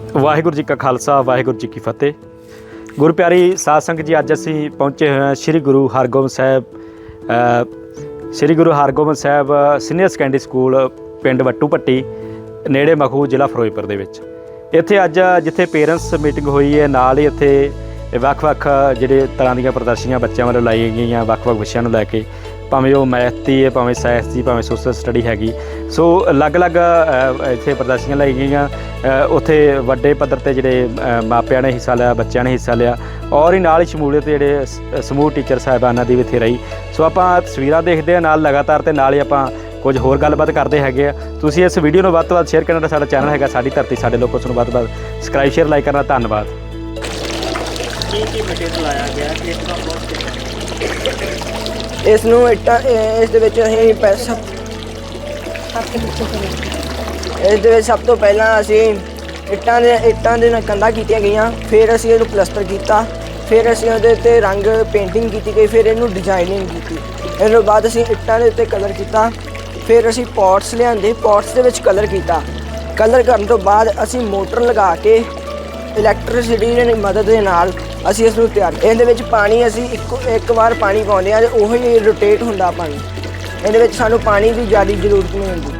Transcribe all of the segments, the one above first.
ਵਾਹਿਗੁਰੂ ਜੀ ਕਾ ਖਾਲਸਾ, ਵਾਹਿਗੁਰੂ ਜੀ ਕੀ ਫਤਿਹ। ਗੁਰੂ ਪਿਆਰੀ ਸਾਧ ਸੰਗਤ ਜੀ, ਅੱਜ ਅਸੀਂ ਪਹੁੰਚੇ ਹੋਏ ਹਾਂ Sri Guru Hargobind Sahib Sri Guru Hargobind Sahib senior secondary school ਪਿੰਡ ਵੱਟੂ ਪੱਟੀ ਨੇੜੇ ਮਖੂ ਜ਼ਿਲ੍ਹਾ ਫਿਰੋਜ਼ਪੁਰ ਦੇ ਵਿੱਚ। ਇੱਥੇ ਅੱਜ ਜਿੱਥੇ ਪੇਰੈਂਟਸ ਮੀਟਿੰਗ ਹੋਈ ਹੈ, ਨਾਲ ਹੀ ਇੱਥੇ ਵੱਖ-ਵੱਖ ਜਿਹੜੇ ਤਰ੍ਹਾਂ ਦੀਆਂ ਪ੍ਰਦਰਸ਼ਨੀਆਂ ਬੱਚਿਆਂ ਵੱਲੋਂ ਲਾਈਆਂ ਗਈਆਂ, ਵੱਖ-ਵੱਖ ਵਿਸ਼ਿਆਂ ਨੂੰ ਲੈ ਕੇ ਭਾਵੇਂ ਉਹ ਮੈਥ ਦੀ ਹੈ, ਭਾਵੇਂ ਸਾਇੰਸ ਦੀ, ਭਾਵੇਂ ਸੋਸ਼ਲ ਸਟੱਡੀ ਹੈਗੀ। ਸੋ ਅਲੱਗ-ਅਲੱਗ ਇੱਥੇ ਪ੍ਰਦਰਸ਼ਨੀਆਂ ਲਾਈ ਗਈਆਂ। ਉੱਥੇ ਵੱਡੇ ਪੱਧਰ ਤੇ ਜਿਹੜੇ ਮਾਪਿਆਂ ਨੇ ਹਿੱਸਾ ਲਿਆ, ਬੱਚਿਆਂ ਨੇ ਹਿੱਸਾ ਲਿਆ। ਔਰ ਹੀ ਨਾਲ ਹੀ ਸ਼ਮੂਲੀਅਤ ਜਿਹੜੇ ਸਮੂਹ ਟੀਚਰ ਸਾਹਿਬਾਨਾਂ ਦੀ ਵੀ ਇੱਥੇ ਰਹੀ। ਸੋ ਆਪਾਂ ਤਸਵੀਰਾਂ ਦੇਖਦੇ ਹਾਂ ਨਾਲ ਲਗਾਤਾਰ ਤੇ ਨਾਲ ਹੀ ਆਪਾਂ ਕੁਝ ਹੋਰ ਗੱਲਬਾਤ ਕਰਦੇ ਹੈਗੇ ਆ ਤੁਸੀਂ ਇਸ ਵੀਡੀਓ ਨੂੰ ਵੱਧ ਤੋਂ ਵੱਧ ਸ਼ੇਅਰ ਕਰਨਾ ਸਾਡਾ ਚੈਨਲ ਹੈਗਾ ਸਾਡੀ ਧਰਤੀ, ਸਾਡੇ ਲੋਕ ਉਸ ਨੂੰ ਵੱਧ ਤੋਂ ਵੱਧ ਸਬਸਕ੍ਰਾਈਬ ਸ਼ੇਅਰ ਲਾਈਕ ਕਰਨਾ, ਧੰਨਵਾਦ। ਕੀ ਕੀ ਮਟੀਰੀਅਲ ਲਾਇਆ ਗਿਆ ਕਿ ਇਤਨਾ ਬਹੁਤ ਇਸ ਨੂੰ ਇੱਟਾਂ ਇਸ ਦੇ ਵਿੱਚ ਅਸੀਂ ਪੈਸਾ ਇਸ ਦੇ ਵਿੱਚ ਸਭ ਤੋਂ ਪਹਿਲਾਂ ਅਸੀਂ ਇੱਟਾਂ ਦੇ ਇੱਟਾਂ ਦੇ ਨਾਲ ਕੰਧਾਂ ਕੀਤੀਆਂ ਗਈਆਂ, ਫਿਰ ਅਸੀਂ ਇਹਨੂੰ ਪਲਸਟਰ ਕੀਤਾ, ਫਿਰ ਅਸੀਂ ਉਹਦੇ ਉੱਤੇ ਰੰਗ ਪੇਂਟਿੰਗ ਕੀਤੀ ਗਈ, ਫਿਰ ਇਹਨੂੰ ਡਿਜ਼ਾਈਨਿੰਗ ਕੀਤੀ। ਇਸ ਤੋਂ ਬਾਅਦ ਅਸੀਂ ਇੱਟਾਂ ਦੇ ਉੱਤੇ ਕਲਰ ਕੀਤਾ, ਫਿਰ ਅਸੀਂ ਪੌਟਸ ਲਿਆਂਦੇ ਪੌਟਸ ਦੇ ਵਿੱਚ ਕਲਰ ਕੀਤਾ। ਕਲਰ ਕਰਨ ਤੋਂ ਬਾਅਦ ਅਸੀਂ ਮੋਟਰ ਲਗਾ ਕੇ ਇਲੈਕਟ੍ਰਿਸਿਟੀ ਦੀ ਮਦਦ ਦੇ ਨਾਲ ਅਸੀਂ ਇਸ ਨੂੰ ਤਿਆਰ ਇਹਦੇ ਵਿੱਚ ਪਾਣੀ ਅਸੀਂ ਇੱਕੋ ਇੱਕ ਵਾਰ ਪਾਣੀ ਪਾਉਂਦੇ ਆ ਤੇ ਉਹੀ ਰੋਟੇਟ ਹੁੰਦਾ ਪਾਣੀ ਇਹਦੇ ਵਿੱਚ ਸਾਨੂੰ ਪਾਣੀ ਦੀ ਜ਼ਿਆਦਾ ਜ਼ਰੂਰਤ ਨਹੀਂ ਹੁੰਦੀ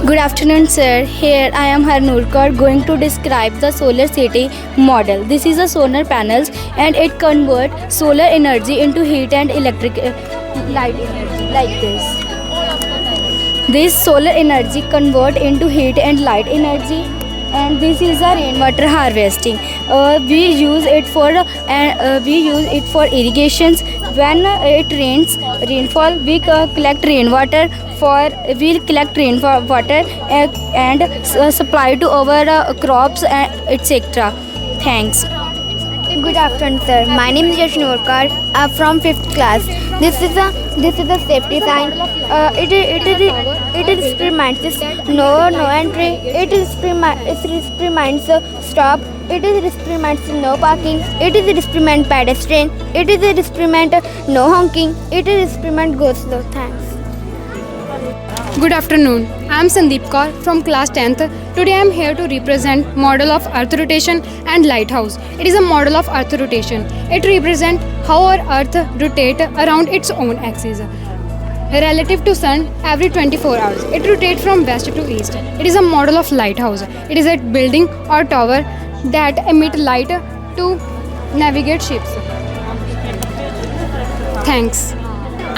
Good afternoon, sir. Here I am Harnoor Kaur going to describe the solar city model. This is a solar panels and it convert solar energy into heat and electric uh, light energy like this. This solar energy convert into heat and light energy and this is a rainwater harvesting. Uh, we use it for uh, uh, we use it for irrigations. When it rains, rainfall, we collect rainwater for we collect rainwater uh, and uh, supply to our uh, crops and etc. Thanks. Good afternoon, sir. My name is Yash Norkar. I'm from fifth class. This is a this is a safety sign. Uh, it is it it is reminds us no no entry. It is remi- it reminds uh, stop. It is reminds no parking. It is reprimand pedestrian. It is reprimand no honking. It is reprimand go slow. Thanks. Good afternoon. I am Sandeep Kaur from class 10th. Today I am here to represent model of earth rotation and lighthouse. It is a model of earth rotation. It represents how our earth rotates around its own axis. Relative to sun every 24 hours. It rotates from west to east. It is a model of lighthouse. It is a building or tower that emit light to navigate ships. Thanks.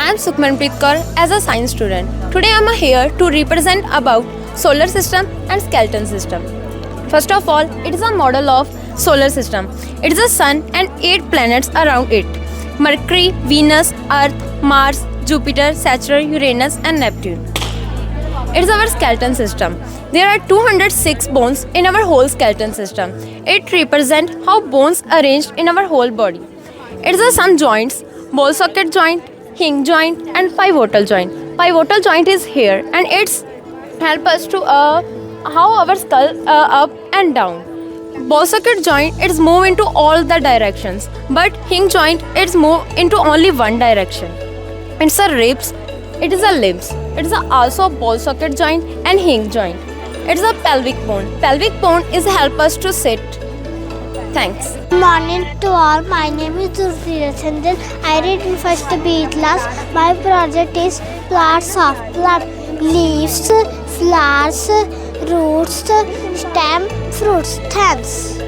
I am Sukhmanpreet Kaur as a science student. Today I am here to represent about solar system and skeleton system. First of all, it is a model of solar system. It is a sun and 8 planets around it. Mercury, Venus, Earth, Mars, Jupiter, Saturn, Uranus and Neptune. It is our skeleton system. There are 206 bones in our whole skeleton system. It represents how bones arranged in our whole body. It is a some joints, ball socket joint, hinge joint and pivotal joint. Pivotal joint is here and it's help us to uh, how our skull uh, up and down. Ball socket joint it's move into all the directions but hinge joint it's move into only one direction. It's a ribs, it is a limbs. It is a also ball socket joint and hinge joint. It is a pelvic bone. Pelvic bone is help us to sit. Thanks. morning to all. My name is Durfira Chandan. I read in first B class. My project is plants of plant, leaves, flowers, roots, stem, fruits. Thanks.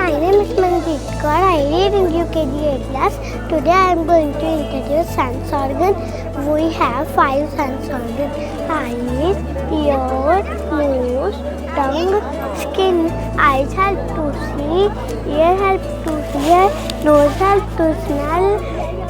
My name is Manjeet Kaur. I read in UKG 8 class. Today I am going to introduce sense organ. We have five sense organs: eyes, ears, nose, tongue, skin. Eyes help to see, ear help to hear, nose help to smell,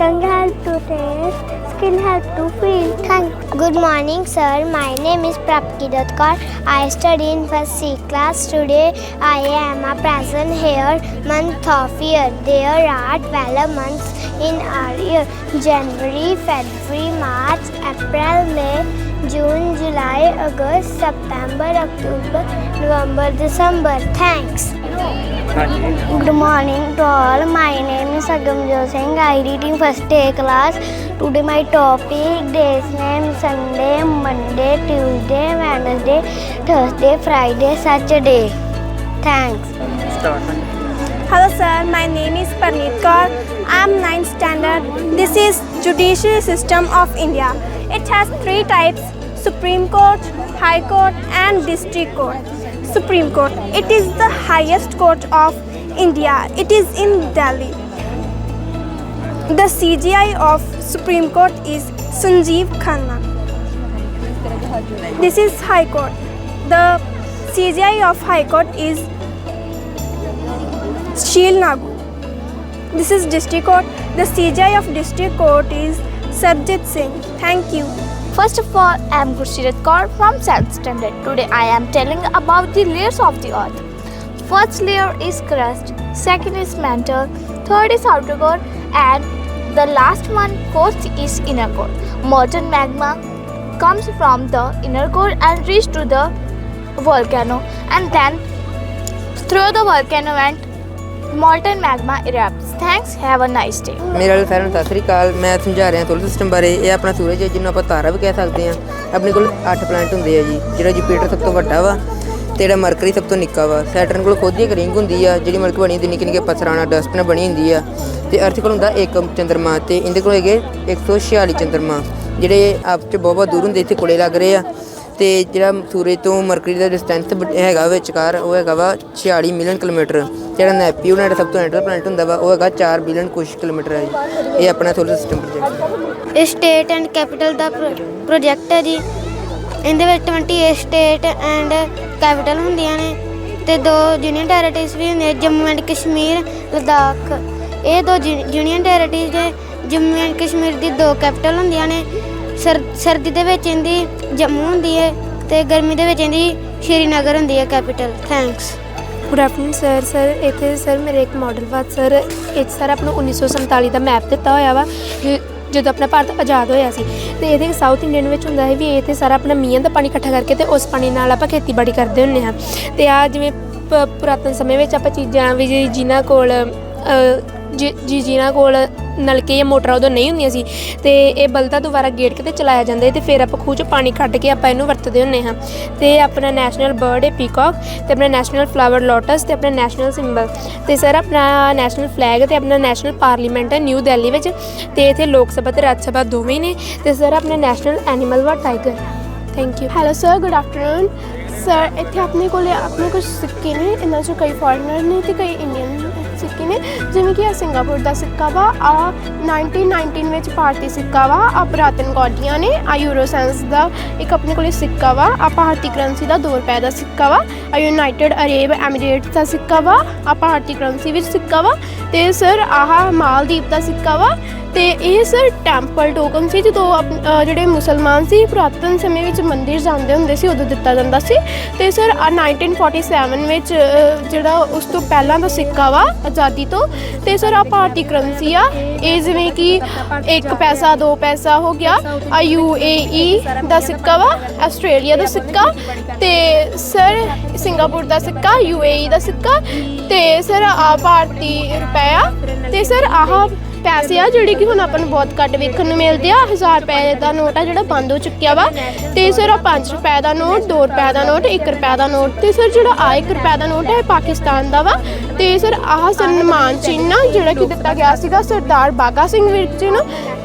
tongue help to taste, skin help to feel. Thank. Good morning, sir. My name is Prapti Datkar. I study in first C class. Today I am a present here month of year. There are 12 months in our year. January, February, March, April, May, June, July, August, September, October, November, December. Thanks. Good morning to all. My name is Agam Singh. I read in first day class. Today my topic day's name Sunday, Monday, Tuesday, Wednesday, Thursday, Friday, Saturday. Thanks. Hello sir, my name is Parneet Kaur. I am 9th standard. This is Judicial System of India. It has three types: Supreme Court, High Court, and District Court. Supreme Court. It is the highest court of India. It is in Delhi. The CGI of Supreme Court is Sanjeev Khanna. This is High Court. The CGI of High Court is Sheel Nagu. This is District Court. The CGI of District Court is Sarjit Singh. Thank you. First of all, I am Gursirat Kaur from 7th standard. Today I am telling about the layers of the earth. First layer is crust, second is mantle, third is outer core, and the last one, fourth is inner core. Molten magma comes from the inner core and reaches to the volcano, and then through the volcano and molten magma erupts. Thanks. Have a nice day. ਮੇਰੇ ਨਾਲ ਸਾਰਿਆਂ ਸਤਿ ਸ੍ਰੀ ਅਕਾਲ। ਮੈਂ ਸਮਝਾ ਰਿਹਾ solar system ਬਾਰੇ। ਇਹ ਆਪਣਾ ਸੂਰਜ ਹੈ, ਜਿਹਨੂੰ ਆਪਾਂ ਤਾਰਾ ਵੀ ਕਹਿ ਸਕਦੇ ਹਾਂ। ਆਪਣੇ ਕੋਲ 8 ਪਲੈਨਟ ਹੁੰਦੇ ਆ ਜੀ, ਜਿਹੜਾ ਜੁਪੀਟਰ ਸਭ ਤੋਂ ਵੱਡਾ ਵਾ ਤੇ ਜਿਹੜਾ ਮਰਕਰੀ ਸਭ ਤੋਂ ਨਿੱਕਾ ਵਾ। ਸੈਟਰਨ ਕੋਲ ਖੁਦ ਹੀ ਇੱਕ ਰਿੰਗ ਹੁੰਦੀ ਆ, ਜਿਹੜੀ ਮਰਕਰੀ ਬਣੀ ਹੁੰਦੀ ਨਿੱਕੇ ਨਿੱਕੇ ਪਥਰਾਣਾ ਡਸਟ ਨਾਲ ਬਣੀ ਹੁੰਦੀ ਆ। ਤੇ ਅਰਥ ਕੋਲ ਹੁੰਦਾ ਇੱਕ ਚੰਦਰਮਾ ਤੇ ਇਹਦੇ ਕੋਲ ਹੈਗੇ 146 ਚੰਦਰਮਾ, ਜਿਹੜੇ ਆਪ ਚ ਬਹੁਤ ਬਹੁਤ ਦੂਰ ਹੁੰਦੇ, ਇੱਥੇ ਕੋਲੇ ਲੱਗ ਰਹੇ ਆ। ਤੇ ਜਿਹੜਾ ਸੂਰਜ ਤੋਂ ਮਰਕਰੀ ਦਾ ਡਿਸਟੈਂਸ ਹੈਗਾ ਵਿਚਕਾਰ, ਉਹ ਹੈਗਾ ਵਾ 46 ਮਿਲੀਅਨ ਕਿਲੋਮੀਟਰ। ਜਿਹੜਾ ਨੈਪਿਊਨ ਹੈ ਸਭ ਤੋਂ ਐਂਟਰ ਪਲੈਨਟ ਹੁੰਦਾ ਵਾ, ਉਹ ਹੈਗਾ 4 ਬਿਲੀਅਨ ਕੁਛ ਕਿਲੋਮੀਟਰ ਹੈ ਜੀ। ਇਹ ਆਪਣਾ ਸੋਲਰ ਸਿਸਟਮ ਪ੍ਰੋਜੈਕਟ ਇਹ ਸਟੇਟ ਐਂਡ ਕੈਪੀਟਲ ਦਾ ਪ੍ਰੋਜੈਕਟ ਹੈ ਜੀ। ਇਹਦੇ ਵਿੱਚ 28 ਸਟੇਟ ਐਂਡ ਕੈਪੀਟਲ ਹੁੰਦੀਆਂ ਨੇ ਤੇ ਦੋ ਯੂਨੀਅਨ ਟੈਰੀਟਰੀਜ਼ ਵੀ ਹੁੰਦੀਆਂ, ਜੰਮੂ ਐਂਡ ਕਸ਼ਮੀਰ, ਲਦਾਖ। ਇਹ ਦੋ ਯੂਨੀਅਨ ਟੈਰੀਟਰੀਜ਼ ਦੇ ਜੰਮੂ ਐਂਡ ਕਸ਼ਮੀਰ ਦੀ ਦੋ ਕੈਪੀਟਲ ਹੁੰਦੀਆਂ ਨੇ। ਸਰਦੀ ਦੇ ਵਿੱਚ ਇਹਦੀ ਜੰਮੂ ਹੁੰਦੀ ਹੈ ਤੇ ਗਰਮੀ ਦੇ ਵਿੱਚ ਇਹਦੀ ਸ਼੍ਰੀਨਗਰ ਹੁੰਦੀ ਹੈ capital thanks good afternoon sir sir ਇੱਥੇ ਸਰ ਮੇਰੇ ਇੱਕ ਮਾਡਲ ਵਾ। ਸਰ ਇਹ ਸਰ ਆਪਣਾ 1947 ਦਾ ਮੈਪ ਦਿੱਤਾ ਹੋਇਆ ਵਾ ਕਿ ਜਦੋਂ ਆਪਣਾ ਭਾਰਤ ਆਜ਼ਾਦ ਹੋਇਆ ਸੀ। ਤੇ ਇਹਦੇ ਸਾਊਥ ਇੰਡੀਅਨ ਵਿੱਚ ਹੁੰਦਾ ਹੈ ਵੀ ਇਹ ਤੇ ਸਾਰਾ ਆਪਣਾ ਮੀਂਹ ਦਾ ਪਾਣੀ ਇਕੱਠਾ ਕਰਕੇ ਤੇ ਉਸ ਪਾਣੀ ਨਾਲ ਆਪਾਂ ਖੇਤੀਬਾੜੀ ਕਰਦੇ ਹੁੰਨੇ ਹਾਂ। ਤੇ ਆ ਜਿਵੇਂ ਪ- ਪੁਰਾਤਨ ਸਮੇਂ ਵਿੱਚ ਆਪਾਂ ਚੀਜ਼ਾਂ ਵੀ ਜੀ- ਜਿਨ੍ਹਾਂ ਕੋਲ ਅ, ਜੀ ਜੀ, ਜਿਨ੍ਹਾਂ ਕੋਲ ਨਲਕੇ ਜਾਂ ਮੋਟਰਾਂ ਉਦੋਂ ਨਹੀਂ ਹੁੰਦੀਆਂ ਸੀ, ਤੇ ਇਹ ਬਲਦਾ ਦੁਬਾਰਾ ਗੇਟ ਕੇ ਤੇ ਚਲਾਇਆ ਜਾਂਦਾ ਹੈ ਤੇ ਫਿਰ ਆਪਾਂ ਖੂਹ 'ਚ ਪਾਣੀ ਕੱਢ ਕੇ ਆਪਾਂ ਇਹਨੂੰ ਵਰਤਦੇ ਹੁੰਨੇ ਹਾਂ। ਤੇ ਆਪਣਾ ਨੈਸ਼ਨਲ ਬਰਡ ਹੈ ਪੀਕੌਕ ਤੇ ਆਪਣਾ ਨੈਸ਼ਨਲ ਫਲਾਵਰ ਲੋਟਸ ਤੇ ਆਪਣਾ ਨੈਸ਼ਨਲ ਸਿੰਬਲ। ਤੇ ਸਰ ਆਪਣਾ ਨੈਸ਼ਨਲ ਫਲੈਗ ਤੇ ਆਪਣਾ ਨੈਸ਼ਨਲ ਪਾਰਲੀਮੈਂਟ ਹੈ ਨਿਊ ਦਿੱਲੀ ਵਿੱਚ ਤੇ ਇੱਥੇ ਲੋਕ ਸਭਾ ਤੇ ਰਾਜ ਸਭਾ ਦੋਵੇਂ ਨੇ ਤੇ ਸਰ ਆਪਣਾ ਨੈਸ਼ਨਲ ਐਨੀਮਲ ਵਾ tiger. Thank you hello sir good afternoon sir ਇੱਥੇ ਆਪਣੇ ਕੋਲੇ ਆਪਣੇ ਕੁਝ ਸਿੱਕੇ ਨੇ, ਇਹਨਾਂ 'ਚੋਂ ਕਈ ਫੋਰਨਰ ਨੇ ਤੇ ਕਈ ਇੰਡੀਅਨ ਸਿੱਕੇ ਨੇ, ਜਿਵੇਂ ਕਿ ਆ ਸਿੰਗਾਪੁਰ ਦਾ ਸਿੱਕਾ ਵਾ ਆ 1919 ਵਿੱਚ ਭਾਰਤੀ ਸਿੱਕਾ ਵਾ ਆ ਪੁਰਾਤਨ ਗੌਡੀਆਂ ਨੇ ਆ ਯੂਰੋਸੈਂਸ ਦਾ ਇੱਕ ਆਪਣੇ ਕੋਲੇ ਸਿੱਕਾ ਵਾ ਆ ਭਾਰਤੀ ਕਰੰਸੀ ਦਾ 2 ਰੁਪਏ ਦਾ ਸਿੱਕਾ ਵਾ ਆ ਯੂਨਾਈਟਿਡ ਅਰਬ ਐਮੀਰੇਟਸ ਦਾ ਸਿੱਕਾ ਵਾ ਆ ਭਾਰਤੀ ਕਰੰਸੀ ਵਿੱਚ ਸਿੱਕਾ ਵਾ, ਤੇ ਸਰ ਆਹ ਮਾਲਦੀਪ ਦਾ ਸਿੱਕਾ ਵਾ ਤੇ ਇਹ ਸਰ ਟੈਂਪਲ ਟੋਕਨ ਸੀ ਜਦੋਂ ਆਪ- ਅ, ਜਿਹੜੇ ਮੁਸਲਮਾਨ ਸੀ ਪੁਰਾਤਨ ਸਮੇਂ ਵਿੱਚ ਮੰਦਿਰ ਜਾਂਦੇ ਹੁੰਦੇ ਸੀ ਉਦੋਂ ਦਿੱਤਾ ਜਾਂਦਾ ਸੀ। ਤੇ ਸਰ ਆ 1947 ਵਿੱਚ ਅ, ਜਿਹੜਾ ਉਸ ਤੋਂ ਪਹਿਲਾਂ ਦਾ ਸਿੱਕਾ ਵਾ ਆਜ਼ਾਦੀ ਤੋਂ ਤੇ ਸਰ ਆ ਭਾਰਤੀ ਕਰੰਸੀ ਆ ਇਹ ਜਿਵੇਂ ਕਿ 1 ਪੈਸਾ 2 ਪੈਸਾ ਹੋ ਗਿਆ ਆ UAE ਦਾ ਸਿੱਕਾ ਵਾ ਆਸਟ੍ਰੇਲੀਆ ਦਾ ਸਿੱਕਾ ਤੇ ਸਰ ਸਿੰਗਾਪੁਰ ਦਾ ਸਿੱਕਾ UAE ਦਾ ਸਿੱਕਾ ਤੇ ਸਰ ਆ ਭਾਰਤੀ ਰੁਪਇਆ ਤੇ ਸਰ ਆਹ ਪੈਸੇ ਆ ਜਿਹੜੇ ਕਿ ਹੁਣ ਆਪਾਂ ਨੂੰ ਬਹੁਤ ਘੱਟ ਵੇਖਣ ਨੂੰ ਮਿਲਦੇ ਆ। 1000 ਰੁਪਏ ਦਾ ਨੋਟ ਆ ਜਿਹੜਾ ਬੰਦ ਹੋ ਚੁੱਕਿਆ ਵਾ। ਤੇ ਸਰ ਆ 5 ਰੁਪਏ ਦਾ ਨੋਟ 2 ਰੁਪਏ ਦਾ ਨੋਟ 1 ਰੁਪਏ ਦਾ ਨੋਟ। ਤੇ ਸਰ ਜਿਹੜਾ ਆ 1 ਰੁਪਏ ਦਾ ਨੋਟ ਹੈ ਇਹ ਪਾਕਿਸਤਾਨ ਦਾ ਵਾ। ਤੇ ਸਰ ਆਹ ਸਨਮਾਨ ਚਿੰਨ੍ਹ ਜਿਹੜਾ ਕਿ ਦਿੱਤਾ ਗਿਆ ਸੀਗਾ ਸਰਦਾਰ ਬਾਗਾ ਸਿੰਘ ਵਿਰਕ ਜੀ ਨੂੰ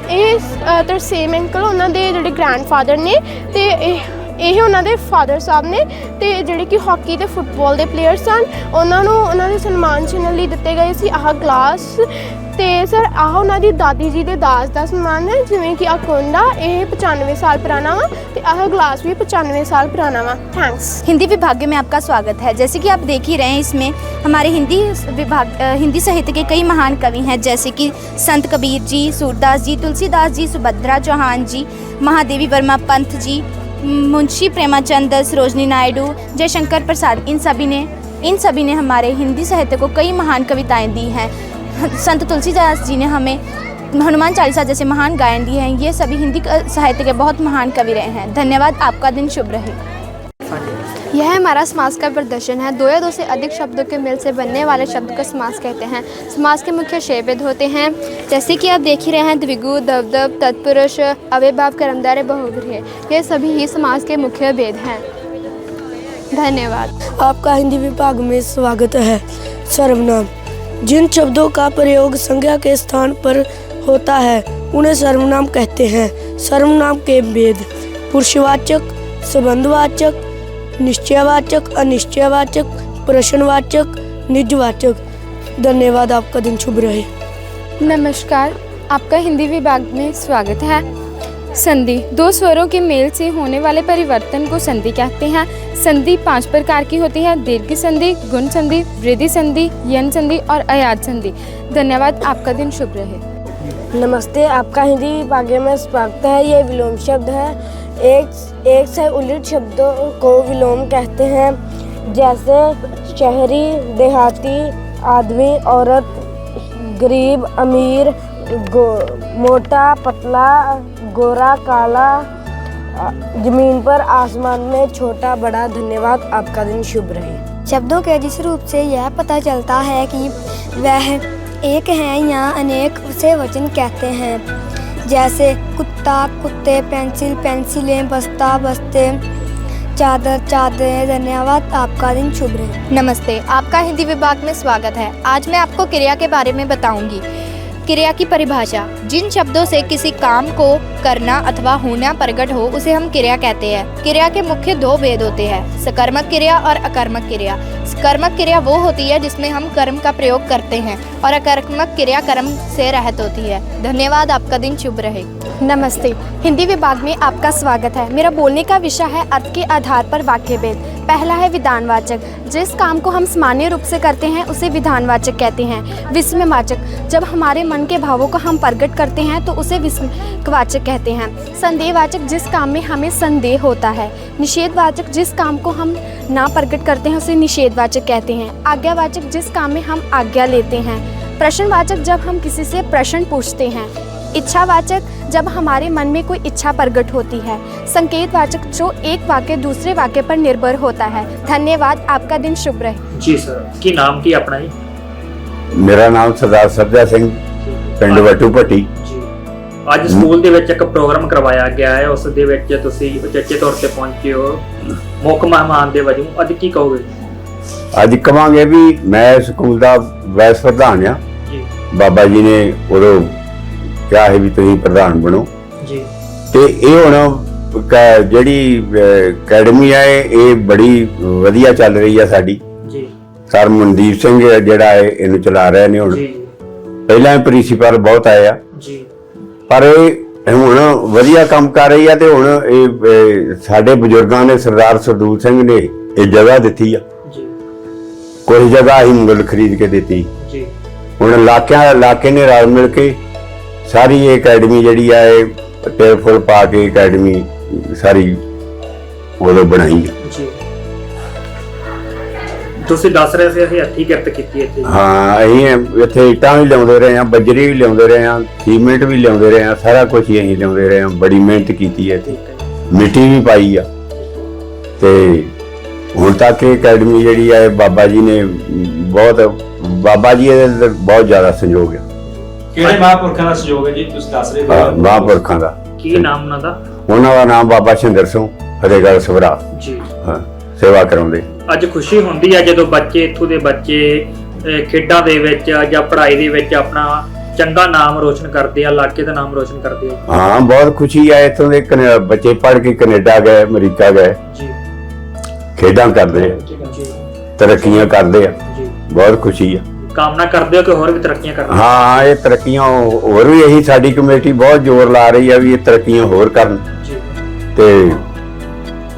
ਇਹ ਅ, ਤਰਸੇਮ ਅੰਕਲ ਉਹਨਾਂ ਦੇ ਜਿਹੜੇ ਗ੍ਰੈਂਡਫਾਦਰ ਨੇ ਤੇ ਇਹ ਇਹ ਉਹਨਾਂ ਦੇ ਫਾਦਰ ਸਾਹਿਬ ਨੇ ਤੇ ਜਿਹੜੇ ਕਿ ਹਾਕੀ ਤੇ ਫੁੱਟਬਾਲ ਦੇ ਪਲੇਅਰ ਸਨ ਉਹਨਾਂ ਨੂੰ ਉਹਨਾਂ ਦੇ ਸਨਮਾਨ ਚਿੰਨ੍ਹ ਲਈ ਦਿੱਤੇ ਗਏ ਸੀ। ਆਹ ਗਲਾਸ ਤੇ ਸਰ, ਆਹ ਉਹਨਾਂ ਦੀ ਦਾਦੀ ਜੀ ਦੇ ਦਾਸ ਦਾ ਸਮਾਨ ਹੈ, ਜਿਵੇਂ ਕਿ ਆ ਕੋਂਡਾ ਇਹ 95 ਸਾਲ ਪੁਰਾਣਾ ਵਾ ਤੇ भी 95 साल पुराना हुआ थैंक्स हिंदी विभाग में आपका स्वागत है जैसे कि आप देख ही रहे हैं इसमें हमारे हिंदी विभाग हिंदी साहित्य के कई महान कवि हैं जैसे कि संत कबीर जी सूरदास जी तुलसीदास जी सुभद्रा चौहान जी महादेवी वर्मा पंथ जी मुंशी प्रेमाचंद सरोजनी नायडू जयशंकर प्रसाद इन सभी ने इन सभी ने हमारे हिंदी साहित्य को कई महान कविताएँ दी हैं। संत तुलसीदास जी ने हमें हनुमान चालीसा जैसे महान गायन दिए हैं। ये सभी हिंदी साहित्य के बहुत महान कवि रहे हैं। धन्यवाद। आपका दिन शुभ रहे। यह हमारा समास का प्रदर्शन है। दो या दो से अधिक शब्दों के मेल से बनने वाले शब्द को समास कहते हैं। समास के मुख्य छह भेद होते हैं। जैसे कि आप देख ही रहे हैं द्विगु दबदब तत्पुरुष अव्यभाव कर्मधारय बहुव्रीहि ये सभी ही समास के मुख्य भेद हैं। धन्यवाद। आपका हिंदी विभाग में स्वागत है। सर्वनाम। जिन शब्दों का प्रयोग संज्ञा के स्थान पर होता है, उन्हें सर्वनाम कहते हैं। सर्वनाम के भेद, पुरुषवाचक, संबंधवाचक, निश्चयवाचक, अनिश्चयवाचक, प्रश्नवाचक, निजवाचक। धन्यवाद, आपका दिन शुभ रहे। नमस्कार, आपका हिंदी विभाग में स्वागत है। संधि, दो स्वरों के मेल से होने वाले परिवर्तन को संधि कहते हैं। संधि पाँच प्रकार की होती है, दीर्घ संधि, गुण संधि, वृद्धि संधि, यन संधि और अयाद संधि। धन्यवाद, आपका दिन शुभ रहे। नमस्ते, आपका हिंदी विभाग में स्वागत है। ये विलोम शब्द है। एक एक से उलट शब्दों को विलोम कहते हैं। जैसे, शहरी, देहाती, आदमी, औरत, गरीब, अमीर मोटा, पतला गोरा काला ज़मीन पर आसमान में छोटा बड़ा धन्यवाद। आपका दिन शुभ रहे। शब्दों के जिस रूप से यह पता चलता है कि वह एक हैं या अनेक उसे वचन कहते हैं। जैसे कुत्ता कुत्ते पेंसिल पेंसिलें बस्ता बस्ते चादर चादरें धन्यवाद। आपका दिन शुभ रहे। नमस्ते आपका हिंदी विभाग में स्वागत है। आज मैं आपको क्रिया के बारे में बताऊँगी। क्रिया की परिभाषा। जिन शब्दों से किसी काम को करना अथवा होना प्रकट हो, उसे हम क्रिया कहते हैं। क्रिया के मुख्य दो भेद होते हैं, सकर्मक क्रिया और अकर्मक क्रिया। सकर्मक क्रिया वो होती है जिसमें हम कर्म का प्रयोग करते हैं और अकर्मक क्रिया कर्म से रहित होती है। धन्यवाद, आपका दिन शुभ रहे। नमस्ते। हिंदी विभाग में आपका स्वागत है। मेरा बोलने का विषय है अर्थ के आधार पर वाक्य भेद पहला है विधानवाचक। जिस काम को हम सामान्य रूप से करते हैं, उसे विधानवाचक कहते हैं। विस्मयवाचक। जब हमारे मन के भावों को हम प्रकट करते हैं तो उसे विस्मकवाचक कहते हैं। संदेहवाचक जिस काम में हमें संदेह होता है निषेधवाचक जिस काम को हम ना प्रकट करते हैं उसे निषेधवाचक कहते हैं। आज्ञावाचक जिस काम में हम आज्ञा लेते हैं प्रश्नवाचक जब हम किसी से प्रश्न पूछते हैं इच्छावाचक जब हमारे मन में कोई इच्छा प्रकट होती है संकेतवाचक जो एक वाक्य दूसरे वाक्य पर निर्भर होता है। धन्यवाद आपका दिन शुभ रहे। जी सर की नाम की अपना ही मेरा नाम सरदार सब्जा सिंह ਪਿੰਡ ਵਟੂ ਭੱਟੀ। ਜੀ। ਅੱਜ ਸਕੂਲ ਦੇ ਵਿੱਚ ਇੱਕ ਪ੍ਰੋਗਰਾਮ ਕਰਵਾਇਆ ਗਿਆ ਹੈ ਉਸ ਦੇ ਵਿੱਚ ਤੁਸੀਂ ਉਚੇਚੇ ਤੌਰ ਤੇ ਪਹੁੰਚੇ ਹੋ। ਮੁੱਖ ਮਹਿਮਾਨ ਦੇ ਵਜੋਂ ਅੱਜ ਕੀ ਕਹੋਗੇ? ਅੱਜ ਕਵਾਂਗੇ ਵੀ ਮੈਂ ਸਕੂਲ ਦਾ ਵਾਈਸ ਪ੍ਰਧਾਨ ਆ ਜੀ। ਬਾਬਾ ਜੀ ਨੇ ਉਦੋਂ ਕਿਹਾ ਹੈ ਵੀ ਤੁਸੀਂ ਪ੍ਰਧਾਨ ਬਣੋ। ਜੀ। ਤੇ ਇਹ ਹੁਣ ਕ- ਜਿਹੜੀ ਅਕੈਡਮੀ ਆ ਇਹ ਇਹ ਬੜੀ ਵਧੀਆ ਚੱਲ ਰਹੀ ਆ ਸਾਡੀ। ਜੀ। ਸਰ ਮਨਦੀਪ ਸਿੰਘ ਜਿਹੜਾ ਇਹਨੂੰ ਚਲਾ ਰਹੇ ਨੇ ਹੁਣ। ਜੀ। ਪਹਿਲਾਂ ਪ੍ਰਿੰਸੀਪਲ ਬਹੁਤ ਆਏ ਆ। ਜੀ। ਪਰ ਇਹ ਹੁਣ ਵਧੀਆ ਕੰਮ ਕਰ ਰਹੀ ਆ ਤੇ ਹੁਣ ਇਹ ਸਾਡੇ ਬਜ਼ੁਰਗਾਂ ਨੇ ਸਰਦਾਰ ਸਰਦੂਲ ਸਿੰਘ ਨੇ ਇਹ ਜਗ੍ਹਾ ਦਿੱਤੀ ਆ। ਜੀ। ਕੋਈ ਜਗ੍ਹਾ ਹੀ ਮੁੱਲ ਖਰੀਦ ਕੇ ਦਿੱਤੀ। ਜੀ। ਹੁਣ ਇਲਾਕਿਆਂ ਇਲਾਕੇ ਨੇ ਰਲ ਮਿਲ ਕੇ ਸਾਰੀ ਇਹ ਅਕੈਡਮੀ ਜਿਹੜੀ ਆ ਇਹ ਟੇਲ ਫੁੱਲ ਪਾ ਕੇ ਅਕੈਡਮੀ ਸਾਰੀ ਉਹਦੋਂ ਬਣਾਈ ਆ। ਜੀ। ਤੁਸੀਂ ਦੱਸ ਰਹੇ ਸੀ ਅਸੀਂ ਹੱਥੀਂ ਕਿਰਤ ਕੀਤੀ ਇੱਥੇ। ਹਾਂ ਅਸੀਂ ਇੱਥੇ ਇੱਟਾਂ ਵੀ ਲਿਆਉਂਦੇ ਰਹੇ ਆ ਬੱਜਰੀ ਵੀ ਲਿਆਉਂਦੇ ਰਹੇ ਆ ਸੀਮੈਂਟ ਵੀ ਲਿਆਉਂਦੇ ਰਹੇ ਆ ਸਾਰਾ ਕੁਝ ਹੀ ਅਸੀਂ ਲਿਆਉਂਦੇ ਰਹੇ ਆ ਬੜੀ ਮਿਹਨਤ ਕੀਤੀ ਹੈ ਇੱਥੇ। ਮਿੱਟੀ ਵੀ ਪਾਈ ਆ। ਤੇ ਹੁਣ ਤੱਕ ਇਹ ਅਕੈਡਮੀ ਜਿਹੜੀ ਆ ਇਹ ਬਾਬਾ ਜੀ ਨੇ ਬਹੁਤ ਬਾਬਾ ਜੀ ਇਹਦੇ ਅੰਦਰ ਬਹੁਤ ਜ਼ਿਆਦਾ ਸਹਿਯੋਗ ਆ। ਕਿਹੜੇ ਮਹਾਂਪੁਰਖਾਂ ਦਾ ਸਹਿਯੋਗ ਹੈ ਜੀ? ਤੁਸੀਂ ਦੱਸ ਰਹੇ ਹਾਂ, ਮਹਾਂਪੁਰਖਾਂ ਦਾ। ਕੀ ਨਾਮ ਉਹਨਾਂ ਦਾ? ਉਹਨਾਂ ਦਾ ਨਾਮ ਬਾਬਾ ਸ਼ਿੰਦਰ ਸਿੰਘ ਫਤਿਹਗੜ੍ਹ ਸਭਰਾ। ਜੀ। ਹਾਂ। ਸੇਵਾ ਕਰਾਉਂਦੇ ਅੱਜ ਖੁਸ਼ੀ ਹੁੰਦੀ ਹੈ ਜਦੋਂ ਬੱਚੇ ਇੱਥੋਂ ਦੇ ਬੱਚੇ ਅਹ, ਖੇਡਾਂ ਦੇ ਵਿੱਚ ਜਾਂ ਪੜ੍ਹਾਈ ਦੇ ਵਿੱਚ ਆਪਣਾ ਚੰਗਾ ਨਾਮ ਰੋਸ਼ਨ ਕਰਦੇ ਆ ਇਲਾਕੇ ਦਾ ਨਾਮ ਰੋਸ਼ਨ ਕਰਦੇ ਆ। ਹਾਂ ਬਹੁਤ ਖੁਸ਼ੀ ਆ ਇੱਥੋਂ ਦੇ ਕਨੇ- ਬੱਚੇ ਪੜ੍ਹ ਕੇ ਕੈਨੇਡਾ ਗਏ ਅਮਰੀਕਾ ਗਏ। ਜੀ। ਖੇਡਾਂ ਕਰਦੇ ਆ। ਜੀ ਤਰੱਕੀਆਂ ਕਰਦੇ ਆ। ਜੀ। ਬਹੁਤ ਖੁਸ਼ੀ ਆ। ਕਾਮਨਾ ਕਰਦੇ ਹੋ ਕਿ ਹੋਰ ਵੀ ਤਰੱਕੀਆਂ ਕਰਨ? ਹਾਂ ਇਹ ਤਰੱਕੀਆਂ ਹੋ- ਹੋਰ ਵੀ ਇਹੀ ਸਾਡੀ ਕਮੇਟੀ ਬਹੁਤ ਜ਼ੋਰ ਲਾ ਰਹੀ ਆ ਵੀ ਇਹ ਤਰੱਕੀਆਂ ਹੋਰ ਕਰਨ। ਜੀ। ਤੇ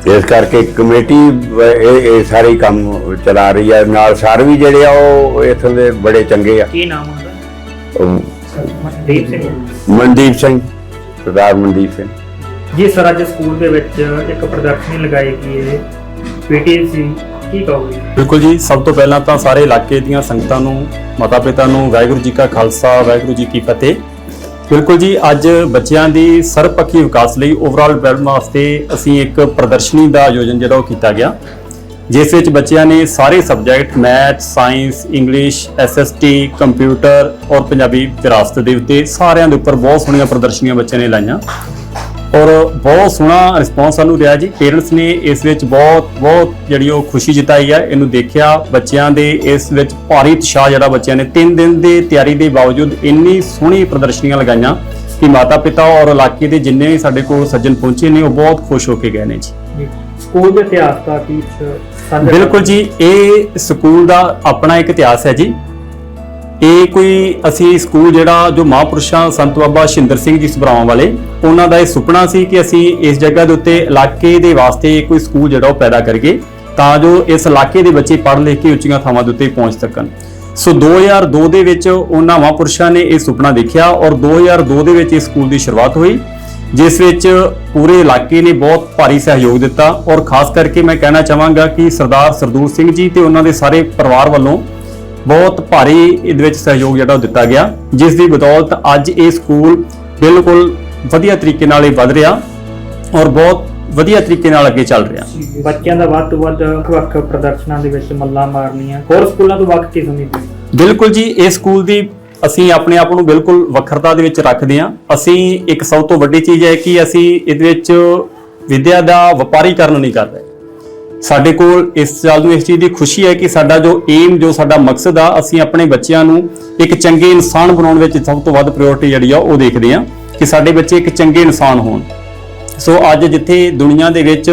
ਇਸ ਕਰਕੇ ਕਮੇਟੀ ਇਹ ਇਹ ਸਾਰੇ ਕੰਮ ਚਲਾ ਰਹੀ ਆ ਨਾਲ ਸਰ ਵੀ ਜਿਹੜੇ ਆ ਉਹ ਇੱਥੋਂ ਦੇ ਬੜੇ ਚੰਗੇ ਆ। ਕੀ ਨਾਮ ਹੁੰਦਾ ਉਹ ਦੀਪ ਸਿੰਘ। ਮਨਦੀਪ ਸਿੰਘ ਸਰਦਾਰ ਮਨਦੀਪ ਸਿੰਘ। ਜੀ ਸਰ ਅੱਜ ਸਕੂਲ ਦੇ ਵਿੱਚ ਇੱਕ ਪ੍ਰਦਰਸ਼ਨੀ ਲਗਾਈ ਗਈ ਹੈ। ਪੀਟੀਸੀ ਕੀ ਕਹੋਗੇ? ਬਿਲਕੁਲ ਜੀ ਸਭ ਤੋਂ ਪਹਿਲਾਂ ਤਾਂ ਸਾਰੇ ਇਲਾਕੇ ਦੀਆਂ ਸੰਗਤਾਂ ਨੂੰ ਮਾਤਾ ਪਿਤਾ ਨੂੰ ਵਾਹਿਗੁਰੂ ਜੀ ਕਾ ਖਾਲਸਾ ਵਾਹਿਗੁਰੂ ਜੀ ਕੀ ਫਤਿਹ। ਬਿਲਕੁਲ ਜੀ, ਅੱਜ ਬੱਚਿਆਂ ਦੀ ਸਰਬਪੱਖੀ ਵਿਕਾਸ ਲਈ ਓਵਰਆਲ ਡਿਵੈਲਪਮੈਂਟ ਵਾਸਤੇ ਅਸੀਂ ਇੱਕ ਪ੍ਰਦਰਸ਼ਨੀ ਦਾ ਆਯੋਜਨ ਜਿਹੜਾ ਉਹ ਕੀਤਾ ਗਿਆ, ਜਿਸ ਵਿੱਚ ਬੱਚਿਆਂ ਨੇ ਸਾਰੇ subject math science English SST computer ਔਰ ਪੰਜਾਬੀ ਵਿਰਾਸਤ ਦੇ ਉੱਤੇ ਸਾਰਿਆਂ ਦੇ ਉੱਪਰ ਬਹੁਤ ਸੋਹਣੀਆਂ ਪ੍ਰਦਰਸ਼ਨੀਆਂ ਬੱਚਿਆਂ ਨੇ ਲਾਈਆਂ। ਔਰ ਬਹੁਤ ਸੋਹਣਾ ਰਿਸਪੌਂਸ ਸਾਨੂੰ ਰਿਹਾ ਜੀ। ਪੇਰੈਂਟਸ ਨੇ ਇਸ ਵਿੱਚ ਬਹੁਤ ਬਹੁਤ ਜਿਹੜੀ ਉਹ ਖੁਸ਼ੀ ਜਤਾਈ ਹੈ ਇਹਨੂੰ ਦੇਖਿਆ ਬੱਚਿਆਂ ਦੇ ਇਸ ਵਿੱਚ ਭਾਰੀ ਉਤਸ਼ਾਹ ਜਿਹੜਾ ਬੱਚਿਆਂ ਨੇ 3 ਦਿਨ ਦੇ ਤਿਆਰੀ ਦੇ ਬਾਵਜੂਦ ਇੰਨੀ ਸੋਹਣੀ ਪ੍ਰਦਰਸ਼ਨੀਆਂ ਲਗਾਈਆਂ ਕਿ ਮਾਤਾ ਪਿਤਾ ਔਰ ਇਲਾਕੇ ਦੇ ਜਿੰਨੇ ਵੀ ਸਾਡੇ ਕੋਲ ਸੱਜਣ ਪਹੁੰਚੇ ਨੇ ਉਹ ਬਹੁਤ ਖੁਸ਼ ਹੋ ਕੇ ਗਏ ਨੇ ਜੀ। ਸਕੂਲ ਦੇ ਇਤਿਹਾਸ ਦਾ ਕੀ ਬਿਲਕੁਲ ਜੀ ਇਹ ਸਕੂਲ ਦਾ ਆਪਣਾ ਇੱਕ ਇਤਿਹਾਸ ਹੈ ਜੀ। ਇਹ ਕੋਈ ਅਸੀਂ ਸਕੂਲ ਜਿਹੜਾ ਜੋ ਮਹਾਂਪੁਰਸ਼ਾਂ ਸੰਤ ਬਾਬਾ ਸ਼ਿੰਦਰ ਸਿੰਘ ਜੀ ਸਭਰਾਵਾਂ ਵਾਲੇ, ਉਹਨਾਂ ਦਾ ਇਹ ਸੁਪਨਾ ਸੀ ਕਿ ਅਸੀਂ ਇਸ ਜਗ੍ਹਾ ਦੇ ਉੱਤੇ ਇਲਾਕੇ ਦੇ ਵਾਸਤੇ ਕੋਈ ਸਕੂਲ ਜਿਹੜਾ ਉਹ ਪੈਦਾ ਕਰਕੇ ਤਾਂ ਜੋ ਇਸ ਇਲਾਕੇ ਦੇ ਬੱਚੇ ਪੜ੍ਹ ਲਿਖ ਕੇ ਉੱਚੀਆਂ ਥਾਵਾਂ ਦੇ ਉੱਤੇ ਪਹੁੰਚ ਸਕਣ। ਸੋ 2002 ਦੇ ਵਿੱਚ ਉਹਨਾਂ ਮਹਾਂਪੁਰਸ਼ਾਂ ਨੇ ਇਹ ਸੁਪਨਾ ਦੇਖਿਆ ਔਰ 2002 ਦੇ ਵਿੱਚ ਇਸ ਸਕੂਲ ਦੀ ਸ਼ੁਰੂਆਤ ਹੋਈ, ਜਿਸ ਵਿੱਚ ਪੂਰੇ ਇਲਾਕੇ ਨੇ ਬਹੁਤ ਭਾਰੀ ਸਹਿਯੋਗ ਦਿੱਤਾ ਔਰ ਖਾਸ ਕਰਕੇ ਮੈਂ ਕਹਿਣਾ ਚਾਹਾਂਗਾ ਕਿ ਸਰਦਾਰ ਸਰਦੂਲ ਸਿੰਘ ਜੀ ਤੇ ਉਹਨਾਂ ਦੇ ਸਾਰੇ ਪਰਿਵਾਰ ਵੱਲੋਂ ਬਹੁਤ ਭਾਰੀ ਇਹਦੇ ਵਿੱਚ ਸਹਿਯੋਗ ਜਿਹੜਾ ਦਿੱਤਾ ਗਿਆ ਜਿਸ ਦੀ ਬਦੌਲਤ ਅੱਜ ਇਹ ਸਕੂਲ ਬਿਲਕੁਲ ਵਧੀਆ ਤਰੀਕੇ ਨਾਲ ਇਹ ਵਧ ਰਿਹਾ ਔਰ ਬਹੁਤ ਵਧੀਆ ਤਰੀਕੇ ਨਾਲ ਅੱਗੇ ਚੱਲ ਰਿਹਾ। ਬੱਚਿਆਂ ਦਾ ਵੱਧ ਤੋਂ ਵੱਧ ਵੱਖ ਪ੍ਰਦਰਸ਼ਨਾਂ ਦੇ ਵਿੱਚ ਮੱਲਾ ਮਾਰਨੀਆਂ ਹੋਰ ਸਕੂਲਾਂ ਤੋਂ ਵੱਖ ਕੀ ਸਮਝਦੇ ਹੋ? ਬਿਲਕੁਲ ਜੀ ਇਹ ਸਕੂਲ ਦੀ ਅਸੀਂ ਆਪਣੇ ਆਪ ਨੂੰ ਬਿਲਕੁਲ ਵੱਖਰਤਾ ਦੇ ਵਿੱਚ ਰੱਖਦੇ ਹਾਂ। ਅਸੀਂ ਇੱਕ ਸਭ ਤੋਂ ਵੱਡੀ ਚੀਜ਼ ਹੈ ਕਿ ਅਸੀਂ ਇਹਦੇ ਵਿੱਚ ਵਿਦਿਆ ਦਾ ਵਪਾਰੀਕਰਨ ਨਹੀਂ ਕਰ ਰਹੇ ਸਾਡੇ ਕੋਲ ਇਸ ਸਾਲ ਨੂੰ ਇਸ ਚੀਜ਼ ਦੀ ਖੁਸ਼ੀ ਹੈ ਕਿ ਸਾਡਾ ਜੋ ਏਮ ਜੋ ਸਾਡਾ ਮਕਸਦ ਆ, ਅਸੀਂ ਆਪਣੇ ਬੱਚਿਆਂ ਨੂੰ ਇੱਕ ਚੰਗੇ ਇਨਸਾਨ ਬਣਾਉਣ ਵਿੱਚ ਸਭ ਤੋਂ ਵੱਧ ਪ੍ਰਾਇੋਰਟੀ ਜਿਹੜੀ ਆ, ਉਹ ਦੇਖਦੇ ਹਾਂ ਕਿ ਸਾਡੇ ਬੱਚੇ ਇੱਕ ਚੰਗੇ ਇਨਸਾਨ ਹੋਣ। ਸੋ ਅੱਜ ਜਿੱਥੇ ਦੁਨੀਆ ਦੇ ਵਿੱਚ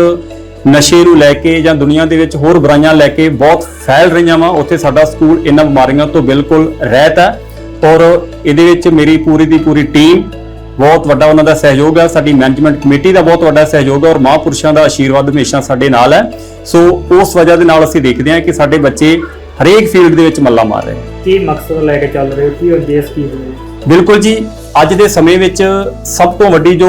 ਨਸ਼ੇ ਨੂੰ ਲੈ ਕੇ ਜਾਂ ਦੁਨੀਆ ਦੇ ਵਿੱਚ ਹੋਰ ਬੁਰਾਈਆਂ ਲੈ ਕੇ ਬਹੁਤ ਫੈਲ ਰਹੀਆਂ ਵਾ, ਉੱਥੇ ਸਾਡਾ ਸਕੂਲ ਇਹਨਾਂ ਬਿਮਾਰੀਆਂ ਤੋਂ ਬਿਲਕੁਲ ਰਹਿਤ ਹੈ। ਔਰ ਇਹਦੇ ਵਿੱਚ ਮੇਰੀ ਪੂਰੀ ਦੀ ਪੂਰੀ ਟੀਮ ਬਹੁਤ ਵੱਡਾ ਉਹਨਾਂ ਦਾ ਸਹਿਯੋਗ ਹੈ ਸਾਡੀ ਮੈਨੇਜਮੈਂਟ ਕਮੇਟੀ ਦਾ ਬਹੁਤ ਵੱਡਾ ਸਹਿਯੋਗ ਹੈ ਔਰ ਮਹਾਂਪੁਰਸ਼ਾਂ ਦਾ ਆਸ਼ੀਰਵਾਦ ਹਮੇਸ਼ਾ ਸਾਡੇ ਨਾਲ ਹੈ ਸੋ ਉਸ ਵਜ੍ਹਾ ਦੇ ਨਾਲ ਅਸੀਂ ਦੇਖਦੇ ਹਾਂ ਕਿ ਸਾਡੇ ਬੱਚੇ ਹਰੇਕ ਫੀਲਡ ਦੇ ਵਿੱਚ ਮੱਲਾ ਮਾਰ ਰਹੇ ਨੇ। ਕੀ ਮਕਸਦ ਲੈ ਕੇ ਚੱਲ ਰਹੇ ਹੋ? ਕੀ ਉਦੇਸ਼ ਕੀ ਹੈ ਬਿਲਕੁਲ ਜੀ ਅੱਜ ਦੇ ਸਮੇਂ ਵਿੱਚ ਸਭ ਤੋਂ ਵੱਡੀ ਜੋ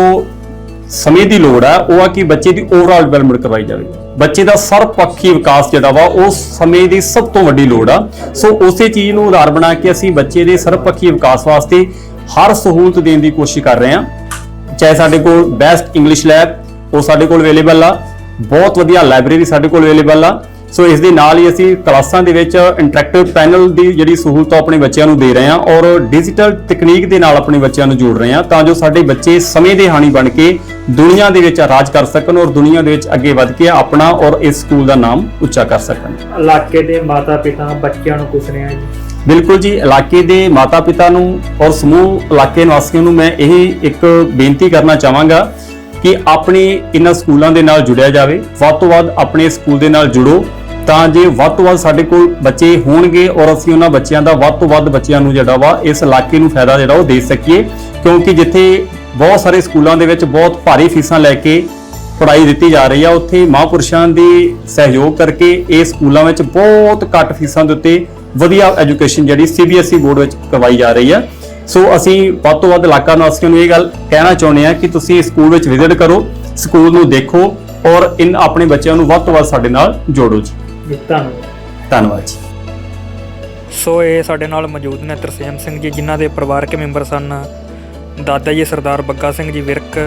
ਸਮੇਂ ਦੀ ਲੋੜ ਹੈ ਉਹ ਆ ਕਿ ਬੱਚੇ ਦੀ ਓਵਰਆਲ ਡਿਵੈਲਪਮੈਂਟ ਕਰਵਾਈ ਜਾਵੇ। ਬੱਚੇ ਦਾ ਸਰਬਪੱਖੀ ਵਿਕਾਸ ਜਿਹੜਾ ਵਾ ਉਸ ਸਮੇਂ ਦੀ ਸਭ ਤੋਂ ਵੱਡੀ ਲੋੜ ਆ। ਸੋ ਉਸੇ ਚੀਜ਼ ਨੂੰ ਆਧਾਰ ਬਣਾ ਕੇ ਅਸੀਂ ਬੱਚੇ ਦੇ ਸਰਬਪੱਖੀ ਵਿਕਾਸ ਵਾਸਤੇ ਹਰ ਸਹੂਲਤ ਦੇਣ ਦੀ ਕੋਸ਼ਿਸ਼ ਕਰ ਰਹੇ ਹਾਂ। ਚਾਹੇ ਸਾਡੇ ਕੋਲ ਬੈਸਟ ਇੰਗਲਿਸ਼ ਲੈਬ ਉਹ ਸਾਡੇ ਕੋਲ ਅਵੇਲੇਬਲ ਆ। ਬਹੁਤ ਵਧੀਆ ਲਾਇਬ੍ਰੇਰੀ ਸਾਡੇ ਕੋਲ ਅਵੇਲੇਬਲ ਆ। ਸੋ ਇਸ ਦੇ ਨਾਲ ਹੀ ਅਸੀਂ ਕਲਾਸਾਂ ਦੇ ਵਿੱਚ ਇੰਟਰੈਕਟਿਵ ਪੈਨਲ ਦੀ ਜਿਹੜੀ ਸਹੂਲਤ ਆ ਆਪਣੇ ਬੱਚਿਆਂ ਨੂੰ ਦੇ ਰਹੇ ਹਾਂ ਔਰ ਡਿਜੀਟਲ ਤਕਨੀਕ ਦੇ ਨਾਲ ਆਪਣੇ ਬੱਚਿਆਂ ਨੂੰ ਜੋੜ ਰਹੇ ਹਾਂ ਤਾਂ ਜੋ ਸਾਡੇ ਬੱਚੇ ਸਮੇਂ ਦੇ ਹਾਣੀ ਬਣ ਕੇ ਦੁਨੀਆ ਦੇ ਵਿੱਚ ਰਾਜ ਕਰ ਸਕਣ ਔਰ ਦੁਨੀਆ ਦੇ ਵਿੱਚ ਅੱਗੇ ਵਧ ਕੇ ਆਪਣਾ ਔਰ ਇਸ ਸਕੂਲ ਦਾ ਨਾਮ ਉੱਚਾ ਕਰ ਸਕਣ। ਇਲਾਕੇ ਦੇ ਮਾਤਾ ਪਿਤਾ ਬੱਚਿਆਂ ਨੂੰ ਪੁੱਛ ਰਹੇ ਆ ਜੀ। ਬਿਲਕੁਲ ਜੀ, ਇਲਾਕੇ ਦੇ ਮਾਤਾ-ਪਿਤਾ ਨੂੰ ਔਰ ਸਮੂਹ ਇਲਾਕੇ ਨਿਵਾਸੀਆਂ ਨੂੰ ਮੈਂ ਇਹ ਇੱਕ ਬੇਨਤੀ ਕਰਨਾ ਚਾਹਾਂਗਾ ਕਿ ਆਪਣੇ ਇਹਨਾਂ ਸਕੂਲਾਂ ਦੇ ਨਾਲ ਜੁੜਿਆ ਜਾਵੇ। ਵੱਧ ਤੋਂ ਵੱਧ ਆਪਣੇ ਸਕੂਲ ਦੇ ਨਾਲ ਜੁੜੋ ਤਾਂ ਜੇ ਵੱਧ ਤੋਂ ਵੱਧ ਸਾਡੇ ਕੋਲ ਬੱਚੇ ਹੋਣਗੇ ਔਰ ਅਸੀਂ ਉਹਨਾਂ ਬੱਚਿਆਂ ਦਾ ਵੱਧ ਤੋਂ ਵੱਧ ਬੱਚਿਆਂ ਨੂੰ ਜਿਹੜਾ ਵਾ ਇਸ ਇਲਾਕੇ ਨੂੰ ਫਾਇਦਾ ਜਿਹੜਾ ਉਹ ਦੇ ਸਕੀਏ। ਕਿਉਂਕਿ ਜਿੱਥੇ ਬਹੁਤ ਸਾਰੇ ਸਕੂਲਾਂ ਦੇ ਵਿੱਚ ਬਹੁਤ ਭਾਰੀ ਫੀਸਾਂ ਲੈ ਕੇ ਪੜ੍ਹਾਈ ਦਿੱਤੀ ਜਾ ਰਹੀ ਆ, ਉੱਥੇ ਮਹਾਂਪੁਰਸ਼ਾਂ ਦੀ ਸਹਿਯੋਗ ਕਰਕੇ ਇਹ ਸਕੂਲਾਂ ਵਿੱਚ ਬਹੁਤ ਘੱਟ ਫੀਸਾਂ ਦੇ ਉੱਤੇ ਵਧੀਆ ਐਜੂਕੇਸ਼ਨ ਜਿਹੜੀ ਸੀਬੀਐਸਈ ਬੋਰਡ ਵਿੱਚ ਕਰਵਾਈ ਜਾ ਰਹੀ ਆ। ਸੋ ਅਸੀਂ ਵੱਧ ਤੋਂ ਵੱਧ ਇਲਾਕਾ ਨਿਵਾਸੀਆਂ ਨੂੰ ਇਹ ਗੱਲ ਕਹਿਣਾ ਚਾਹੁੰਦੇ ਆ ਕਿ ਤੁਸੀਂ ਸਕੂਲ ਵਿੱਚ ਵਿਜ਼ਿਟ ਕਰੋ ਸਕੂਲ ਨੂੰ ਦੇਖੋ ਔਰ ਇਨ ਆਪਣੇ ਬੱਚਿਆਂ ਨੂੰ ਵੱਧ ਤੋਂ ਵੱਧ ਸਾਡੇ ਨਾਲ ਜੋੜੋ ਜੀ। ਜੀ ਧੰਨਵਾਦ। ਧੰਨਵਾਦ ਜੀ। ਸੋ ਇਹ ਸਾਡੇ ਨਾਲ ਮੌਜੂਦ ਨੇ ਤਰਸੇਮ ਸਿੰਘ ਜੀ ਜਿਨ੍ਹਾਂ ਦੇ ਪਰਿਵਾਰਕ ਮੈਂਬਰ ਸਨ ਦਾਦਾ ਜੀ ਸਰਦਾਰ ਬੱਗਾ ਸਿੰਘ ਜੀ ਵਿਰਕ।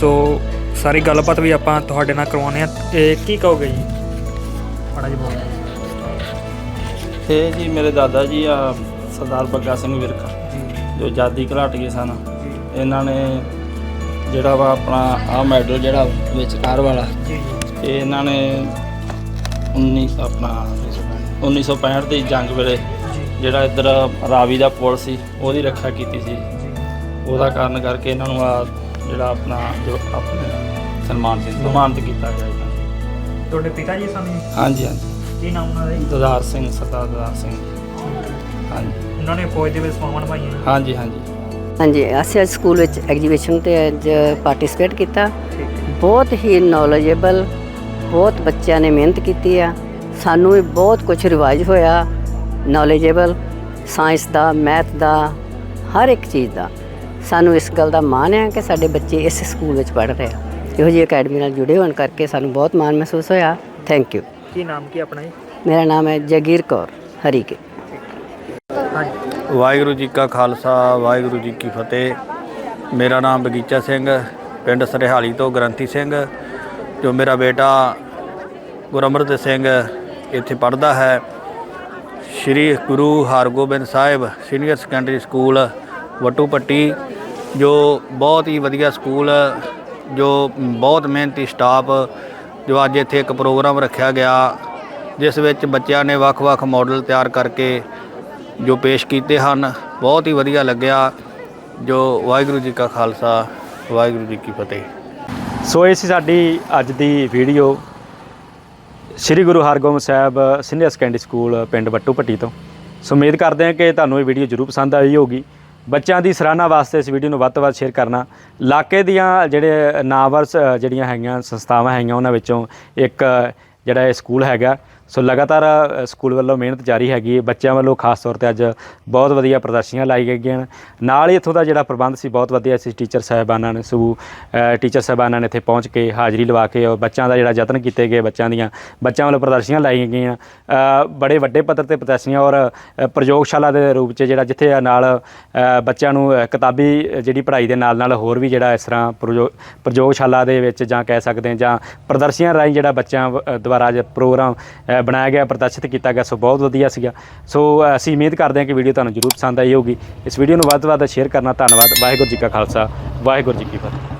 ਸੋ ਸਾਰੀ ਗੱਲਬਾਤ ਵੀ ਆਪਾਂ ਤੁਹਾਡੇ ਨਾਲ ਕਰਵਾਉਣੇ ਆ ਇਹ ਕੀ ਕਹੋਗੇ ਜੀ? ਮਾੜਾ ਜੀ ਬੋਲੋ। ਇਹ ਜੀ ਮੇਰੇ ਦਾਦਾ ਜੀ ਆ ਸਰਦਾਰ ਬੱਗਾ ਸਿੰਘ ਵਿਰਕ ਜੋ ਆਜ਼ਾਦੀ ਘੁਲਾਟ ਗਏ ਸਨ। ਇਹਨਾਂ ਨੇ ਜਿਹੜਾ ਵਾ ਆਪਣਾ ਆ ਮੈਡਲ ਜਿਹੜਾ ਵਿਚਕਾਰ ਵਾਲਾ ਇਹ ਇਹਨਾਂ ਨੇ 19 ਆਪਣਾ 1965 ਦੀ ਜੰਗ ਵੇਲੇ ਜਿਹੜਾ ਇੱਧਰ ਰਾਵੀ ਦਾ ਪੁਲ ਸੀ ਉਹਦੀ ਰੱਖਿਆ ਕੀਤੀ ਸੀ। ਉਹਦਾ ਕਾਰਨ ਕਰਕੇ ਇਹਨਾਂ ਨੂੰ ਆ ਜਿਹੜਾ ਆਪਣਾ ਜੋ ਆਪਣੇ ਸਨਮਾਨ ਸੀ ਸਨਮਾਨਿਤ ਕੀਤਾ ਗਿਆ। ਤੁਹਾਡੇ ਪਿਤਾ ਜੀ ਸਨ ਹਾਂਜੀ ਹਾਂਜੀ। ਕੀ ਨਾਮ ਉਹਨਾਂ ਦਾ ਜੀ? ਦਦਾਰ ਸਿੰਘ ਸਰਦਾਰ ਦਦਾਰ ਸਿੰਘ। ਹਾਂਜੀ। ਉਹਨਾਂ ਨੇ ਫੌਜ ਦੇ ਵਿੱਚ ਸੇਵਾਵਾਂ ਨਿਭਾਈਆਂ ਹਾਂਜੀ ਹਾਂਜੀ। ਹਾਂਜੀ ਅਸੀਂ ਅੱਜ ਸਕੂਲ ਵਿੱਚ ਐਗਜੀਬਿਸ਼ਨ ਤੇ ਅੱਜ ਪਾਰਟਿਸਿਪੇਟ ਕੀਤਾ। ਬਹੁਤ ਹੀ ਨੌਲੇਜੇਬਲ ਬਹੁਤ ਬੱਚਿਆਂ ਨੇ ਮਿਹਨਤ ਕੀਤੀ ਆ। ਸਾਨੂੰ ਵੀ ਬਹੁਤ ਕੁਝ ਰਿਵਾਈਜ਼ ਹੋਇਆ। ਨੌਲੇਜੇਬਲ ਸਾਇੰਸ ਦਾ ਮੈਥ ਦਾ ਹਰ ਇੱਕ ਚੀਜ਼ ਦਾ। ਸਾਨੂੰ ਇਸ ਗੱਲ ਦਾ ਮਾਣ ਹੈ ਕਿ ਸਾਡੇ ਬੱਚੇ ਇਸ ਸਕੂਲ ਵਿੱਚ ਪੜ੍ਹ ਰਹੇ ਆ। ਇਹੋ ਜਿਹੀ ਅਕੈਡਮੀ ਨਾਲ ਜੁੜੇ ਹੋਣ ਕਰਕੇ ਸਾਨੂੰ ਬਹੁਤ ਮਾਣ ਮਹਿਸੂਸ ਹੋਇਆ। ਥੈਂਕ ਯੂ ਕੀ ਨਾਮ ਕੀ ਆਪਣਾ ਜੀ? ਮੇਰਾ ਨਾਮ ਹੈ ਜਗੀਰ ਕੌਰ ਹਰੀਕੇ ਹਾਂਜੀ ਵਾਹਿਗੁਰੂ ਜੀ ਕਾ ਖਾਲਸਾ ਵਾਹਿਗੁਰੂ ਜੀ ਕੀ ਫਤਿਹ। ਮੇਰਾ ਨਾਮ ਬਗੀਚਾ ਸਿੰਘ ਪਿੰਡ ਸਰਹਾਲੀ ਤੋਂ ਗ੍ਰੰਥੀ ਸਿੰਘ ਜੋ ਮੇਰਾ ਬੇਟਾ ਗੁਰਅਮਰਤ ਸਿੰਘ ਇੱਥੇ ਪੜ੍ਹਦਾ ਹੈ। Shri Guru Hargobind Sahib senior secondary school Vattu Patti ਜੋ ਬਹੁਤ ਹੀ ਵਧੀਆ ਸਕੂਲ ਜੋ ਬਹੁਤ ਮਿਹਨਤੀ ਸਟਾਫ ਜੋ ਅੱਜ ਇੱਥੇ ਇੱਕ ਪ੍ਰੋਗਰਾਮ ਰੱਖਿਆ ਗਿਆ, ਜਿਸ ਵਿੱਚ ਬੱਚਿਆਂ ਨੇ ਵੱਖ-ਵੱਖ ਮਾਡਲ ਤਿਆਰ ਕਰਕੇ ਜੋ ਪੇਸ਼ ਕੀਤੇ ਹਨ, ਬਹੁਤ ਹੀ ਵਧੀਆ ਲੱਗਿਆ। ਜੋ ਵਾਹਿਗੁਰੂ ਜੀ ਕਾ ਖਾਲਸਾ, ਵਾਹਿਗੁਰੂ ਜੀ ਕੀ ਫਤਿਹ। ਸੋ ਇਹ ਸੀ ਸਾਡੀ ਅੱਜ ਦੀ video. Sri Guru Hargobind Sahib senior secondary school ਪਿੰਡ ਵੱਟੂ ਭੱਟੀ ਤੋਂ। ਸੋ ਉਮੀਦ ਕਰਦੇ ਹਾਂ ਕਿ ਤੁਹਾਨੂੰ ਇਹ ਵੀਡੀਓ ਜ਼ਰੂਰ ਪਸੰਦ ਆਈ ਹੋਗੀ ਬੱਚਿਆਂ ਦੀ ਸਰਾਹਨਾ ਵਾਸਤੇ ਇਸ ਵੀਡੀਓ ਨੂੰ ਵੱਧ ਤੋਂ ਵੱਧ ਸ਼ੇਅਰ ਕਰਨਾ। ਇਲਾਕੇ ਦੀਆਂ ਜਿਹੜੇ ਨਾਵਰਸ ਜਿਹੜੀਆਂ ਹੈਗੀਆਂ ਸੰਸਥਾਵਾਂ ਹੈਗੀਆਂ, ਉਹਨਾਂ ਵਿੱਚੋਂ ਇੱਕ ਜਿਹੜਾ ਇਹ ਸਕੂਲ ਹੈਗਾ ਸੋ ਲਗਾਤਾਰ ਸਕੂਲ ਵੱਲੋਂ ਮਿਹਨਤ ਜਾਰੀ ਹੈਗੀ ਹੈ। ਬੱਚਿਆਂ ਵੱਲੋਂ ਖਾਸ ਤੌਰ ਤੇ ਅੱਜ ਬਹੁਤ ਵਧੀਆ ਪ੍ਰਦਰਸ਼ਨੀਆਂ ਲਾਈ ਗਈਆਂ ਹਨ ਨਾਲ ਹੀ ਇੱਥੋਂ ਦਾ ਜਿਹੜਾ ਪ੍ਰਬੰਧ ਸੀ, ਬਹੁਤ ਵਧੀਆ ਸੀ। ਟੀਚਰ ਸਾਹਿਬਾਨਾਂ ਨੇ ਸੋ ਟੀਚਰ ਸਾਹਿਬਾਨਾਂ ਨੇ ਇੱਥੇ ਪਹੁੰਚ ਕੇ ਹਾਜ਼ਰੀ ਲਵਾ ਕੇ ਔਰ ਬੱਚਿਆਂ ਦਾ ਜਿਹੜਾ ਯਤਨ ਕੀਤੇ ਗਏ, ਬੱਚਿਆਂ ਦੀਆਂ, ਬੱਚਿਆਂ ਵੱਲੋਂ ਪ੍ਰਦਰਸ਼ਨੀਆਂ ਲਾਈਆਂ ਗਈਆਂ। ਬੜੇ ਵੱਡੇ ਪੱਧਰ ਤੇ ਪ੍ਰਦਰਸ਼ਨੀਆਂ ਔਰ ਪ੍ਰਯੋਗਸ਼ਾਲਾ ਦੇ ਰੂਪ 'ਚ ਜਿਹੜਾ ਜਿੱਥੇ ਨਾਲ ਬੱਚਿਆਂ ਨੂੰ ਕਿਤਾਬੀ ਜਿਹੜੀ ਪੜ੍ਹਾਈ ਦੇ ਨਾਲ ਨਾਲ ਹੋਰ ਵੀ ਜਿਹੜਾ ਇਸ ਤਰ੍ਹਾਂ ਪ੍ਰਯੋ- ਪ੍ਰਯੋਗਸ਼ਾਲਾ ਦੇ ਵਿੱਚ ਜਾਂ ਕਹਿ ਸਕਦੇ ਹਾਂ ਜਾਂ ਪ੍ਰਦਰਸ਼ਨੀਆਂ ਰਾਹੀਂ ਜਿਹੜਾ ਬੱਚਿਆਂ ਵ- ਦੁਆਰਾ ਅੱਜ ਪ੍ਰੋਗਰਾਮ ਬਣਾਇਆ ਗਿਆ, ਪ੍ਰਦਰਸ਼ਿਤ ਕੀਤਾ ਗਿਆ, ਸੋ ਬਹੁਤ ਵਧੀਆ ਸੀਗਾ। ਸੋ ਅਸੀਂ ਉਮੀਦ ਕਰਦੇ ਹਾਂ ਕਿ ਵੀਡੀਓ ਤੁਹਾਨੂੰ ਜ਼ਰੂਰ ਪਸੰਦ ਆਈ ਹੋਊਗੀ। ਇਸ ਵੀਡੀਓ ਨੂੰ ਵੱਧ ਤੋਂ ਵੱਧ ਸ਼ੇਅਰ ਕਰਨਾ ਧੰਨਵਾਦ। ਵਾਹਿਗੁਰੂ ਜੀ ਕਾ ਖਾਲਸਾ। ਵਾਹਿਗੁਰੂ ਜੀ ਕੀ ਫਤਿਹ।